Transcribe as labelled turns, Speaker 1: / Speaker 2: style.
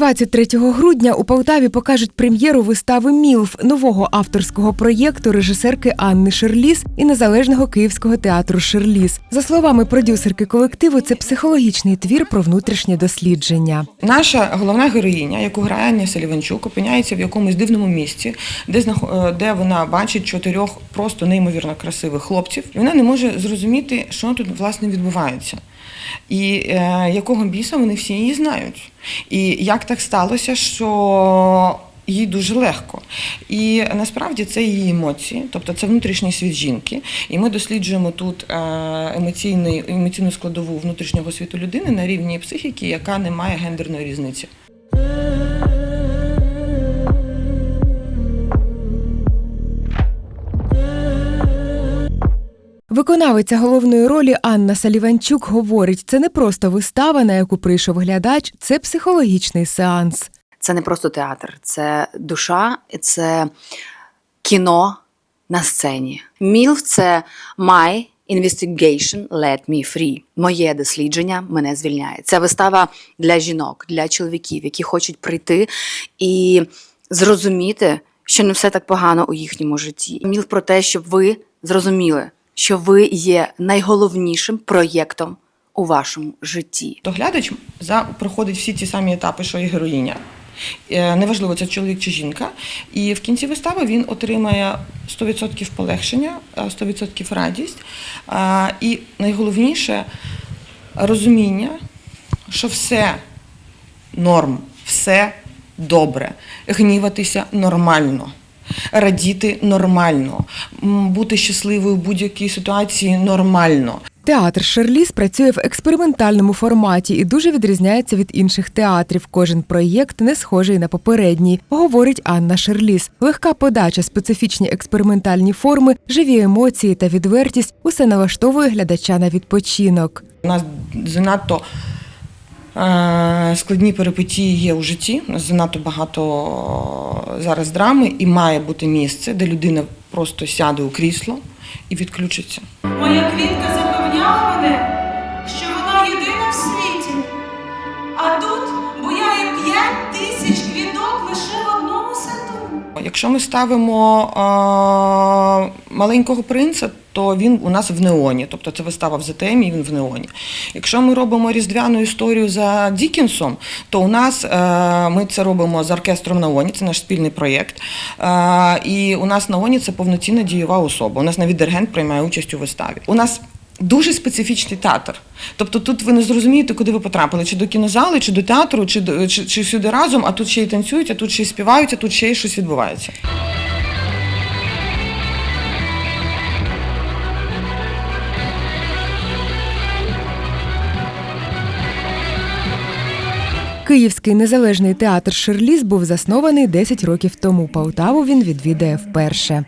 Speaker 1: 23 грудня у Полтаві покажуть прем'єру вистави Мілф нового авторського проєкту режисерки Анни Шерліс і незалежного київського театру Шерліс. За словами продюсерки колективу, це психологічний твір про внутрішнє дослідження.
Speaker 2: Наша головна героїня, яку грає Аня Селіванчук, опиняється в якомусь дивному місці, де е, де вона бачить чотирьох просто неймовірно красивих хлопців, і вона не може зрозуміти, що тут власне відбувається. І е, якого біса вони всі її знають. І як так сталося, що їй дуже легко. І насправді це її емоції, тобто це внутрішній світ жінки. І ми досліджуємо тут е, емоційну складову внутрішнього світу людини на рівні психіки, яка не має гендерної різниці.
Speaker 1: Виконавиця головної ролі Анна Саліванчук говорить, це не просто вистава, на яку прийшов глядач, це психологічний сеанс.
Speaker 3: Це не просто театр, це душа, це кіно на сцені. Мілф це My Investigation Let Me Free. Моє дослідження мене звільняє. Це вистава для жінок, для чоловіків, які хочуть прийти і зрозуміти, що не все так погано у їхньому житті. Мілф про те, щоб ви зрозуміли, що ви є найголовнішим проєктом у вашому житті.
Speaker 2: То глядач за, проходить всі ті самі етапи, що і героїня. Е, Неважливо, це чоловік чи жінка. І в кінці вистави він отримає 100% полегшення, е, 100% радість. Е, І найголовніше розуміння, що все норм, все добре, гніватися нормально. Радіти нормально, бути щасливою в будь-якій ситуації нормально.
Speaker 1: Театр Шерліс працює в експериментальному форматі і дуже відрізняється від інших театрів. Кожен проєкт не схожий на попередній, говорить Анна Шерліс. Легка подача, специфічні експериментальні форми, живі емоції та відвертість усе налаштовує глядача на відпочинок.
Speaker 2: У нас занадто е, складні перипетії є у житті. Занадто багато зараз драми, і має бути місце, де людина просто сяде у крісло і відключиться.
Speaker 4: Моя квітка
Speaker 2: Якщо ми ставимо е, маленького принца, то він у нас в неоні, тобто це вистава в ЗТМ, і він в неоні. Якщо ми робимо різдвяну історію за Дікінсом, то у нас е, ми це робимо з оркестром Наоні, це наш спільний проєкт. Е, і у нас Наоні це повноцінна дієва особа. У нас навіть диригент приймає участь у виставі. У нас Дуже специфічний театр. Тобто тут ви не зрозумієте, куди ви потрапили, чи до кінозали, чи до театру, чи, чи, чи всюди разом, а тут ще й танцюють, а тут ще й співають, а тут ще й щось відбувається.
Speaker 1: Київський незалежний театр Шерліс був заснований 10 років тому. Полтаву він відвідає вперше.